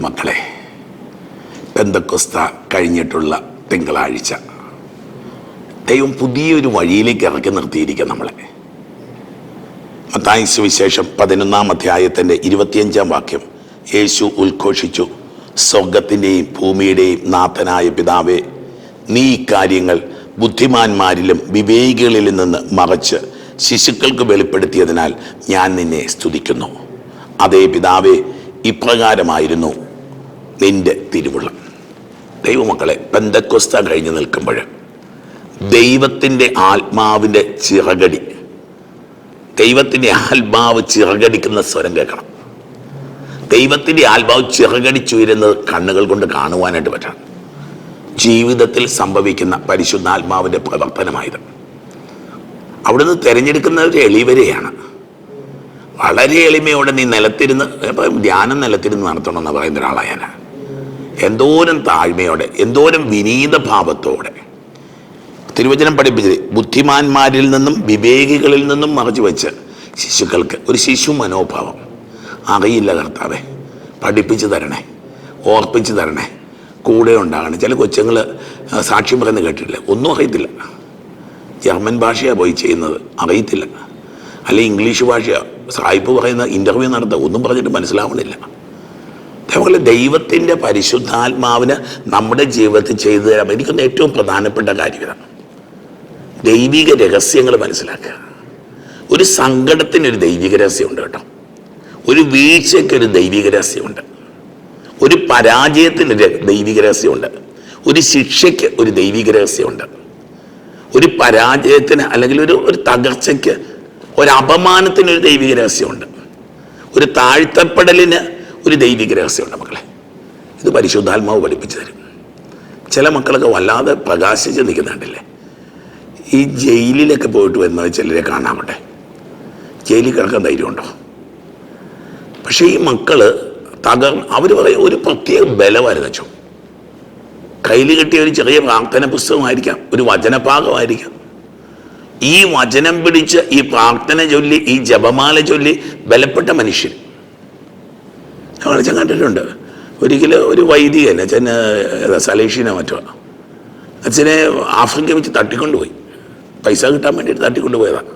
ദൈവമക്കളെ പെന്തക്കൊസ്ത കഴിഞ്ഞിട്ടുള്ള തിങ്കളാഴ്ച. ദൈവം പുതിയൊരു വഴിയിലേക്ക് ഇറക്കി നിർത്തിയിരിക്കുക നമ്മളെ. മത്തായ സുവിശേഷം പതിനൊന്നാം അധ്യായത്തിന്റെ ഇരുപത്തിയഞ്ചാം വാക്യം. യേശു ഉദ്ഘോഷിച്ചു സ്വർഗത്തിന്റെയും ഭൂമിയുടെയും നാഥനായ പിതാവേ നീ ഇക്കാര്യങ്ങൾ കാര്യങ്ങൾ ബുദ്ധിമാന്മാരിലും വിവേകികളിൽ നിന്ന് മറച്ച് ശിശുക്കൾക്ക് വെളിപ്പെടുത്തിയതിനാൽ ഞാൻ നിന്നെ സ്തുതിക്കുന്നു. അതേ പിതാവേ ഇപ്രകാരമായിരുന്നു. നിന്റെ തിരുവുള്ളം. ദൈവമക്കളെ ബന്ധക്കൊസ്ത കഴിഞ്ഞു നിൽക്കുമ്പോൾ ദൈവത്തിന്റെ ആത്മാവിന്റെ ചിറകടി ദൈവത്തിന്റെ ആത്മാവ് ചിറകടിക്കുന്ന സ്വരം കേൾക്കണം. ദൈവത്തിന്റെ ആത്മാവ് ചിറകടിച്ചുയരുന്നത് കണ്ണുകൾ കൊണ്ട് കാണുവാനായിട്ട് പറ്റണം ജീവിതത്തിൽ സംഭവിക്കുന്ന പരിശുദ്ധാത്മാവിന്റെ പ്രവർത്തനമായത്. അവിടുന്ന് തിരഞ്ഞെടുക്കുന്ന ഒരു എളിവരെയാണ്. വളരെ എളിമയോടെ നീ നിലത്തിരുന്ന് ധ്യാനം നിലത്തിരുന്ന് നടത്തണമെന്ന് പറയുന്ന ഒരാളാണ് എന്തോരം താഴ്മയോടെ എന്തോരം വിനീത ഭാവത്തോടെ. തിരുവചനം പഠിപ്പിച്ചത് ബുദ്ധിമാന്മാരിൽ നിന്നും വിവേകികളിൽ നിന്നും മറച്ചു വെച്ച് ശിശുക്കൾക്ക് ഒരു ശിശു മനോഭാവം. അറിയില്ല കർത്താവെ പഠിപ്പിച്ചു തരണേ ഓർപ്പിച്ചു തരണേ കൂടെ ഉണ്ടാകണം. ചില കൊച്ചുങ്ങൾ സാക്ഷ്യം പറയുന്നത് കേട്ടിട്ടില്ല. ഒന്നും അറിയത്തില്ല. ജർമ്മൻ ഭാഷയാണ് പോയി ചെയ്യുന്നത് അറിയത്തില്ല. അല്ലെങ്കിൽ ഇംഗ്ലീഷ് ഭാഷയാണ് സായിപ്പ് പറയുന്ന ഇന്റർവ്യൂ നടത്തുക ഒന്നും പറഞ്ഞിട്ട് മനസ്സിലാവണില്ല. അതേപോലെ ദൈവത്തിന്റെ പരിശുദ്ധാത്മാവിന് നമ്മുടെ ജീവിതത്തിൽ ചെയ്തു തരാൻ എനിക്കൊന്ന് ഏറ്റവും പ്രധാനപ്പെട്ട കാര്യം ഇതാണ് ദൈവിക രഹസ്യങ്ങൾ മനസ്സിലാക്കുക. ഒരു സങ്കടത്തിനൊരു ദൈവിക രഹസ്യമുണ്ട് കേട്ടോ. ഒരു വീഴ്ചയ്ക്ക് ഒരു ദൈവിക രഹസ്യമുണ്ട്. ഒരു പരാജയത്തിന് ദൈവിക രഹസ്യമുണ്ട്. ഒരു ശിക്ഷയ്ക്ക് ഒരു ദൈവിക രഹസ്യമുണ്ട്. ഒരു പരാജയത്തിന് അല്ലെങ്കിൽ ഒരു ഒരു തകർച്ചയ്ക്ക് ഒരു അപമാനത്തിന് ഒരു ദൈവിക രഹസ്യമുണ്ട്. ഒരു താഴ്ത്തപ്പെടലിന് ഒരു ദൈവിക രഹസ്യമുണ്ട് മക്കളെ. ഇത് പരിശുദ്ധാത്മാവ് പഠിപ്പിച്ചു തരും. ചില മക്കളൊക്കെ വല്ലാതെ പ്രകാശിച്ച് നിൽക്കുന്നുണ്ടല്ലേ. ഈ ജയിലിലൊക്കെ പോയിട്ട് വരുന്നത് ചിലരെ കാണാമട്ടെ. ജയിലിൽ കിടക്കാൻ ധൈര്യമുണ്ടോ? പക്ഷേ ഈ മക്കൾ തകർ അവർ പറയും ഒരു പ്രത്യേക ബലമായിരുന്നു വെച്ചു കയ്യിൽ കിട്ടിയ ഒരു ചെറിയ പ്രാർത്ഥന പുസ്തകമായിരിക്കാം ഒരു വചനഭാഗമായിരിക്കാം ഈ വചനം പിടിച്ച് ഈ പ്രാർത്ഥന ചൊല്ലി ഈ ജപമാല ചൊല്ലി ബലപ്പെട്ട മനുഷ്യൻ. അച്ഛൻ കണ്ടിട്ടുണ്ട്. ഒരിക്കലും ഒരു വൈദികൻ അച്ഛന് സലേഷിനെ മറ്റോ. അച്ഛനെ ആഫ്രിക്ക വെച്ച് തട്ടിക്കൊണ്ടുപോയി. പൈസ കിട്ടാൻ വേണ്ടിയിട്ട് തട്ടിക്കൊണ്ടുപോയതാണ്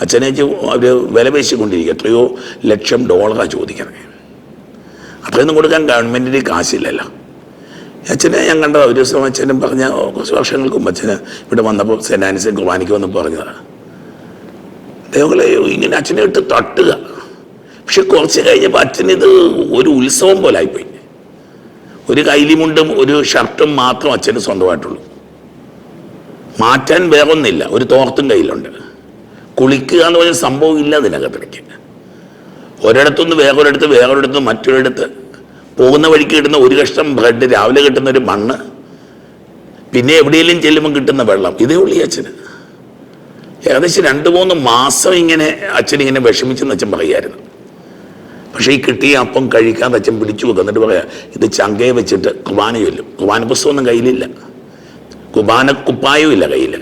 അച്ഛനെ അവർ വില പേശിക്കൊണ്ടിരിക്കുക. എത്രയോ ലക്ഷം ഡോളറാണ് ചോദിക്കണേ. അത്രയൊന്നും കൊടുക്കാൻ ഗവൺമെന്റിന് കാശില്ലല്ലോ. അച്ഛനെ ഞാൻ കണ്ടത്. ഒരു ദിവസം അച്ഛനും പറഞ്ഞ കുറച്ച് വർഷങ്ങൾക്ക് മുമ്പ് അച്ഛന് ഇവിടെ വന്നപ്പോൾ സെന്റ് ആനിസ് കുർബാനയ്ക്ക് വന്നപ്പോൾ പറഞ്ഞതാണ് ദൈവങ്ങളെ ഇങ്ങനെ അച്ഛനെ ഇട്ട് തട്ടുക. പക്ഷെ കുറച്ച് കഴിഞ്ഞപ്പോൾ അച്ഛനിത് ഒരു ഉത്സവം പോലെ ആയിപ്പോയി. ഒരു കൈലിമുണ്ടും ഒരു ഷർട്ടും മാത്രം അച്ഛന് സ്വന്തമായിട്ടുള്ളൂ. മാറ്റാൻ വേറൊന്നില്ല ഒരു തോർത്തും കയ്യിലുണ്ട്. കുളിക്കുക എന്ന് പറഞ്ഞ സംഭവം ഇല്ല അതിനകത്തിടയ്ക്ക്. ഒരിടത്തുനിന്ന് വേറൊരിടത്ത് വേറൊരിടത്ത് മറ്റൊരിടത്ത് പോകുന്ന വഴിക്ക് കിട്ടുന്ന ഒരു കഷ്ണം ബ്രെഡ് രാവിലെ കിട്ടുന്ന ഒരു മണ്ണ് പിന്നെ എവിടെയെങ്കിലും ചെല്ലുമ്പോൾ കിട്ടുന്ന വെള്ളം ഇതേ ഉള്ളൂ അച്ഛന്. ഏകദേശം രണ്ട് മൂന്ന് മാസം ഇങ്ങനെ അച്ഛൻ ഇങ്ങനെ വിഷമിച്ചെന്ന് അച്ഛൻ പറയായിരുന്നു. പക്ഷേ ഈ കിട്ടിയ അപ്പം കഴിക്കാൻ അച്ഛൻ പിടിച്ചു വെക്കും. എന്നിട്ട് പറയാം ഇത് ചങ്കയെ വെച്ചിട്ട് കുബാന ചൊല്ലും കുർബാന പുസ്തകമൊന്നും കയ്യിലില്ല. കുബാന കുപ്പായവും ഇല്ല കയ്യിൽ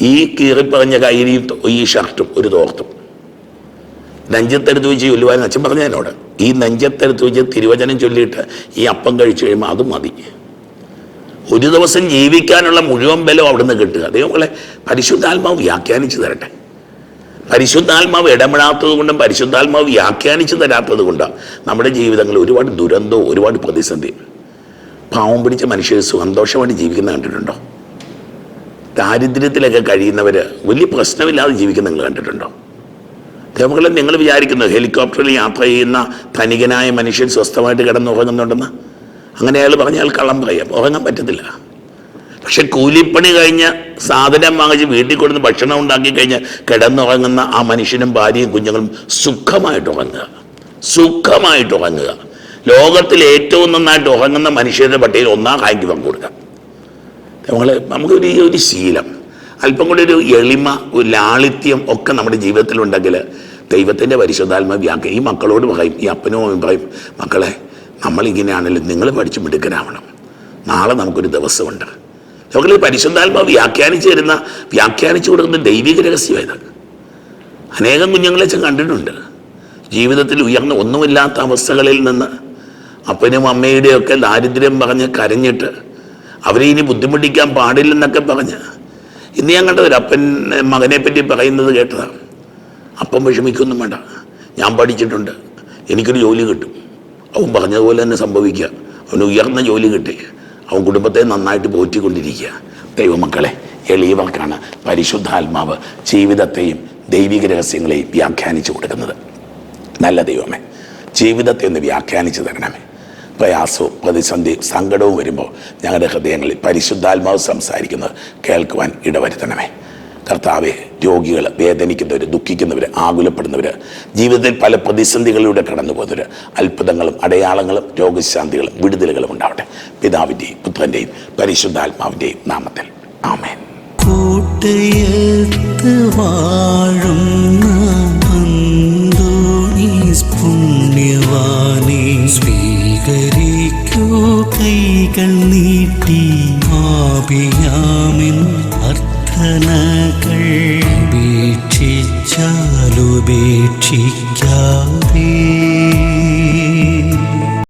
ഈ കീറിപ്പറഞ്ഞ കയ്യിൽ ഈ ഷർട്ടും ഒരു തോർത്തും. നെഞ്ചത്തെടുത്ത് വെച്ച് ചൊല്ലുവാൻ അച്ഛൻ പറഞ്ഞു എന്നോട് ഈ നെഞ്ചത്തെടുത്ത് വെച്ച് തിരുവചനം ചൊല്ലിയിട്ട് ഈ അപ്പം കഴിച്ചു കഴിയുമ്പോൾ അത് മതി. ഒരു ദിവസം ജീവിക്കാനുള്ള മുഴുവൻ ബലം അവിടുന്ന് കിട്ടുക. അതേപോലെ പരിശുദ്ധാത്മാവ് വ്യാഖ്യാനിച്ചു തരട്ടെ. പരിശുദ്ധാത്മാവ് ഇടപെടാത്തത് കൊണ്ടും പരിശുദ്ധാത്മാവ് വ്യാഖ്യാനിച്ചു തരാത്തത് കൊണ്ടാണ് നമ്മുടെ ജീവിതങ്ങളിൽ ഒരുപാട് ദുരന്തവും ഒരുപാട് പ്രതിസന്ധി പാവം പിടിച്ച മനുഷ്യർ സന്തോഷമായിട്ട് ജീവിക്കുന്ന കണ്ടിട്ടുണ്ടോ? ദാരിദ്ര്യത്തിലൊക്കെ കഴിയുന്നവർ വലിയ പ്രശ്നമില്ലാതെ ജീവിക്കുന്ന നിങ്ങൾ കണ്ടിട്ടുണ്ടോ? ദേവകളെ നിങ്ങൾ വിചാരിക്കുന്നു ഹെലികോപ്റ്ററിൽ യാത്ര ചെയ്യുന്ന ധനികനായ മനുഷ്യൻ സ്വസ്ഥമായിട്ട് കിടന്ന് ഉറങ്ങുന്നുണ്ടെന്ന്. അങ്ങനെ അയാൾ പറഞ്ഞാൽ കള്ളം പറയാം. ഉറങ്ങാൻ പറ്റത്തില്ല. പക്ഷെ കൂലിപ്പണി കഴിഞ്ഞ് സാധനം വാങ്ങിച്ച് വീട്ടിൽ കൊടുത്ത് ഭക്ഷണം ഉണ്ടാക്കി കഴിഞ്ഞ് കിടന്നുറങ്ങുന്ന ആ മനുഷ്യനും ഭാര്യയും കുഞ്ഞുങ്ങളും സുഖമായിട്ട് ഉറങ്ങുക. സുഖമായിട്ട് ഉറങ്ങുക. ലോകത്തിൽ ഏറ്റവും നന്നായിട്ട് ഉറങ്ങുന്ന മനുഷ്യരുടെ പട്ടികയിൽ ഒന്നാം റാങ്ക് പങ്കുകൊടുക്കുക നമ്മൾ നമുക്കൊരു ഈ ഒരു ശീലം. അല്പം കൂടി ഒരു എളിമ ഒരു ലാളിത്യം ഒക്കെ നമ്മുടെ ജീവിതത്തിലുണ്ടെങ്കിൽ ദൈവത്തിന്റെ പരിശുദ്ധാത്മ വ്യാഖ്യ ഈ മക്കളോട് പറയും ഈ അപ്പനും പറയും മക്കളെ നമ്മളിങ്ങനെയാണല്ലോ നിങ്ങൾ പഠിച്ച് മിടുക്കനാവണം നാളെ നമുക്കൊരു ദിവസമുണ്ട്. നമുക്ക് പരിശുദ്ധാത്മാ വ്യാഖ്യാനിച്ചു തരുന്ന വ്യാഖ്യാനിച്ചു കൊടുക്കുന്ന ദൈവിക രഹസ്യമായത് അനേകം കുഞ്ഞുങ്ങളെ ഞാൻ കണ്ടിട്ടുണ്ട്. ജീവിതത്തിൽ ഉയർന്ന ഒന്നുമില്ലാത്ത അവസ്ഥകളിൽ നിന്ന് അപ്പനും അമ്മയുടെയും ഒക്കെ ദാരിദ്ര്യം പറഞ്ഞ് കരഞ്ഞിട്ട് അവരെ ഇനി ബുദ്ധിമുട്ടിക്കാൻ പാടില്ലെന്നൊക്കെ പറഞ്ഞ് ഇന്ന് ഞാൻ കണ്ടത് ഒരു അപ്പൻ മകനെ പറ്റി പറയുന്നത് കേട്ടതാണ് അപ്പം വിഷമിക്കൊന്നും വേണ്ട. ഞാൻ പഠിച്ചിട്ടുണ്ട്. എനിക്കൊരു ജോലി കിട്ടും. അവൻ പറഞ്ഞതുപോലെ തന്നെ സംഭവിക്കുക. അവന് ഉയർന്ന ജോലി കിട്ടി. അവൻ കുടുംബത്തെ നന്നായിട്ട് പോറ്റിക്കൊണ്ടിരിക്കുക. ദൈവമക്കളെ എളിയവർക്കാണ് പരിശുദ്ധാത്മാവ് ജീവിതത്തെയും ദൈവിക രഹസ്യങ്ങളെയും വ്യാഖ്യാനിച്ചു കൊടുക്കുന്നത്. നല്ല ദൈവമേ ജീവിതത്തെ ഒന്ന് വ്യാഖ്യാനിച്ചു തരണമേ. പ്രയാസവും പ്രതിസന്ധി സങ്കടവും വരുമ്പോൾ ഞങ്ങളുടെ ഹൃദയങ്ങളിൽ പരിശുദ്ധാത്മാവ് സംസാരിക്കുന്നത് കേൾക്കുവാൻ ഇടവരുത്തണമേ. കർത്താവെ രോഗികൾ വേദനിക്കുന്നവർ ദുഃഖിക്കുന്നവർ ആകുലപ്പെടുന്നവർ ജീവിതത്തിൽ പല പ്രതിസന്ധികളിലൂടെ കടന്നു പോകുന്നവർ അത്ഭുതങ്ങളും അടയാളങ്ങളും രോഗശാന്തികളും വിടുതലുകളും ഉണ്ടാവട്ടെ. പിതാവിന്റെയും പുത്രന്റെയും പരിശുദ്ധാത്മാവിന്റെയും നാമത്തിൽ. ആമേൻ. കൂട്ടയത്ത് സ്വീകരിക്കൂ. കൈകൾ നീട്ടി ആപിയാമിൻ അർത്ഥനകൾ ഉപേക്ഷിച്ചാലുപേക്ഷിക്കാതെ